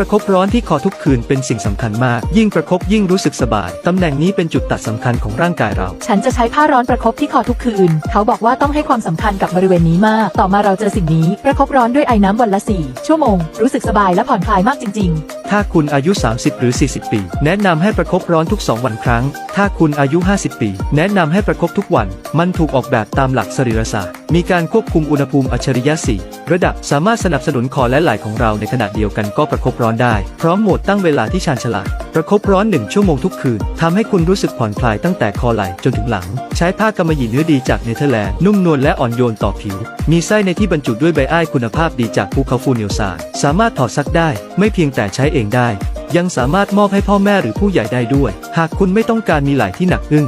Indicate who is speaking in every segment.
Speaker 1: ประคบร้อนที่คอทุกคืนเป็นสิ่งสำคัญมาก ยิ่งประคบยิ่งรู้สึกสบายตำแหน่งนี้เป็นจุดตัดสำคัญของร่างกายเรา
Speaker 2: ฉันจะใช้ผ้าร้อนประคบที่คอทุกคืน เขาบอกว่าต้องให้ความสำคัญกับบริเวณนี้มาก ต่อมาเราเจอสิ่งนี้ ประคบร้อนด้วยไอ้น้ำวันละสี่ชั่วโมง รู้สึกสบายและผ่อนคลายมากจริง
Speaker 1: ถ้าคุณอายุ 30 หรือ 40 ปี แนะนำให้ประคบร้อนทุก 2 วันครั้ง ถ้าคุณอายุ 50 ปี แนะนำให้ประคบทุกวัน มันถูกออกแบบตามหลักสรีรศาสตร์ มีการควบคุมอุณหภูมิอัจฉริยะ 4 ระดับ สามารถสนับสนุนคอและไหล่ของเราในขณะเดียวกันก็ประคบร้อนได้ พร้อมโหมดตั้งเวลาที่ชาญฉลาด ระคบร้อน 1 ชั่วโมงทุกคืนทำให้คุณรู้สึกผ่อนคลายตั้งแต่คอไหล่จนถึงหลัง ใช้ผ้ากำมะหยี่เนื้อดีจากเนเธอร์แลนด์นุ่มนวลและอ่อนโยนต่อผิว มีไส้ในที่บรรจุด้วยใบอ้ายคุณภาพดีจากภูเขาฟูเนียลซานสามารถถอดซักได้ ไม่เพียงแต่ใช้เองได้ ยังสามารถมอบให้พ่อแม่หรือผู้ใหญ่ได้ด้วย หากคุณไม่ต้องการมีไหล่ที่หนักอึ้ง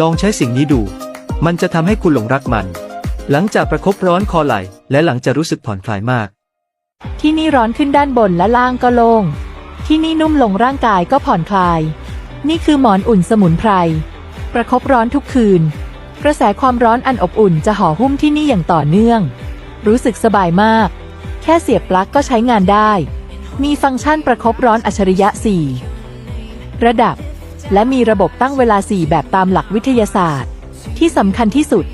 Speaker 1: ลองใช้สิ่งนี้ดู มันจะทำให้คุณหลงรักมัน หลังจากประคบร้อนคอไหล่และหลังจะรู้สึกผ่อนคลายมาก
Speaker 2: ที่นี่ร้อนขึ้นด้านบนและล่างก็โล่ง ที่นี่นุ่มลงร่างกายก็ผ่อนคลาย นี่คือหมอนอุ่นสมุนไพร ประคบร้อนทุกคืน กระแสความร้อนอันอบอุ่นจะห่อหุ้มที่นี่อย่างต่อเนื่อง รู้สึกสบายมาก แค่เสียบปลั๊กก็ใช้งานได้ มีฟังก์ชันประคบร้อนอัจฉริยะ 4 ระดับ และมีระบบตั้งเวลา 4 แบบตามหลักวิทยาศาสตร์ ที่สำคัญที่สุด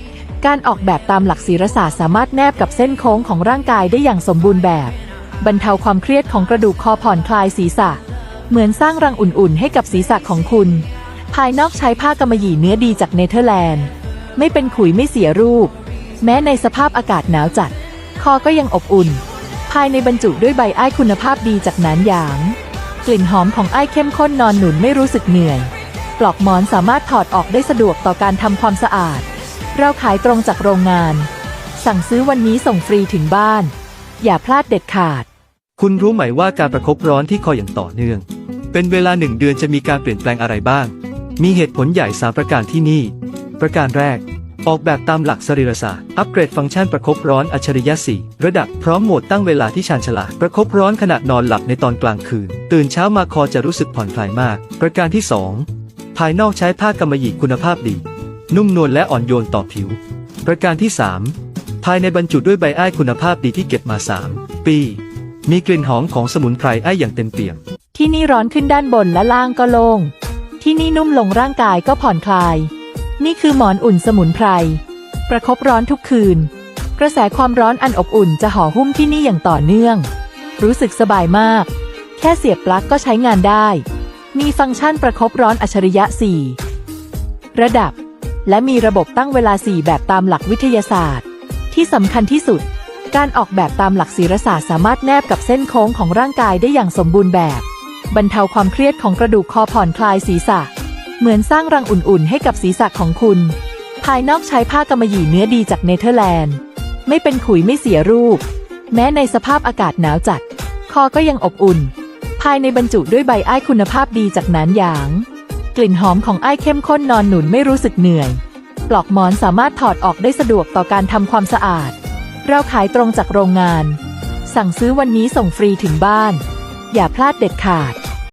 Speaker 2: การออกแบบตามหลักศิลศาสตร์สามารถแนบกับเส้นโค้งของร่างกายได้อย่างสมบูรณ์แบบ บรรเทาความเครียดของกระดูกคอผ่อนคลายศีรษะ เหมือนสร้างรังอุ่นๆ ให้กับศีรษะของคุณ ภายนอกใช้ผ้ากำมะหยี่เนื้อดีจากเนเธอร์แลนด์ ไม่เป็นขุยไม่เสียรูป แม้ในสภาพอากาศหนาวจัด คอก็ยังอบอุ่น ภายในบรรจุด้วยใบอ้ายคุณภาพดีจากหนานหยาง กลิ่นหอมของอ้ายเข้มข้นนอนหนุนไม่รู้สึกเหนื่อยปลอกหมอนสามารถถอดออกได้สะดวกต่อการทำความสะอาด เราขายตรงจากโรงงาน สั่งซื้อวันนี้ส่งฟรีถึงบ้าน อย่าพลาดเด็ดขาด
Speaker 1: คุณรู้ไหมว่าการประคบร้อนที่คออย่างต่อเนื่อง เป็นเวลาหนึ่งเดือนจะมีการเปลี่ยนแปลงอะไรบ้าง มีเหตุผลใหญ่สามประการที่นี่ ประการแรก ออกแบบตามหลักสรีรศาสตร์ อัปเกรดฟังก์ชันประคบร้อนอัจฉริยะสี่ระดับพร้อมโหมดตั้งเวลาที่ชาญฉลาด ประคบร้อนขณะนอนหลับในตอนกลางคืน ตื่นเช้ามาคอจะรู้สึกผ่อนคลายมาก ประการที่ 2 ภายนอกใช้ผ้ากำมะหยี่คุณภาพดี นุ่มนวลและอ่อนโยนต่อผิว ประการที่ 3 ภายในบรรจุด้วยใบอ้ายคุณภาพดีที่เก็บมา 3 ปี มีกลิ่นหอมของสมุนไพรอ้ายอย่างเต็มเปี่ยม
Speaker 2: ที่นี่ร้อนขึ้นด้านบนและล่างก็โล่ง ที่นี่นุ่มลงร่างกายก็ผ่อนคลาย นี่คือหมอนอุ่นสมุนไพร ประคบร้อนทุกคืน กระแสความร้อนอันอบอุ่นจะห่อหุ้มที่นี่อย่างต่อเนื่อง รู้สึกสบายมาก แค่เสียบปลั๊กก็ใช้งานได้ มีฟังก์ชันประคบร้อนอัจฉริยะ 4 ระดับ และมีระบบตั้งเวลา 4 แบบตามหลักวิทยาศาสตร์ ที่สำคัญที่สุด การออกแบบตามหลักศิลศาสตร์สามารถแนบกับเส้นโค้งของร่างกายได้อย่างสมบูรณ์แบบ บรรเทาความเครียดของกระดูกคอผ่อนคลายศีรษะ เหมือนสร้างรังอุ่นๆ ให้กับศีรษะของคุณ ภายนอกใช้ผ้ากำมะหยี่เนื้อดีจากเนเธอร์แลนด์ ไม่เป็นขุยไม่เสียรูป แม้ในสภาพอากาศหนาวจัด คอก็ยังอบอุ่น ภายในบรรจุด้วยใบอ้ายคุณภาพดีจากหนานหยาง กลิ่นหอมของอ้ายเข้มข้นนอนหนุนไม่รู้สึกเหนื่อย ลอกหมอนสามารถถอดออกได้สะดวกต่อการทำความสะอาด เราขายตรงจากโรงงาน สั่งซื้อวันนี้ส่งฟรีถึงบ้าน อย่าพลาดเด็ดขาด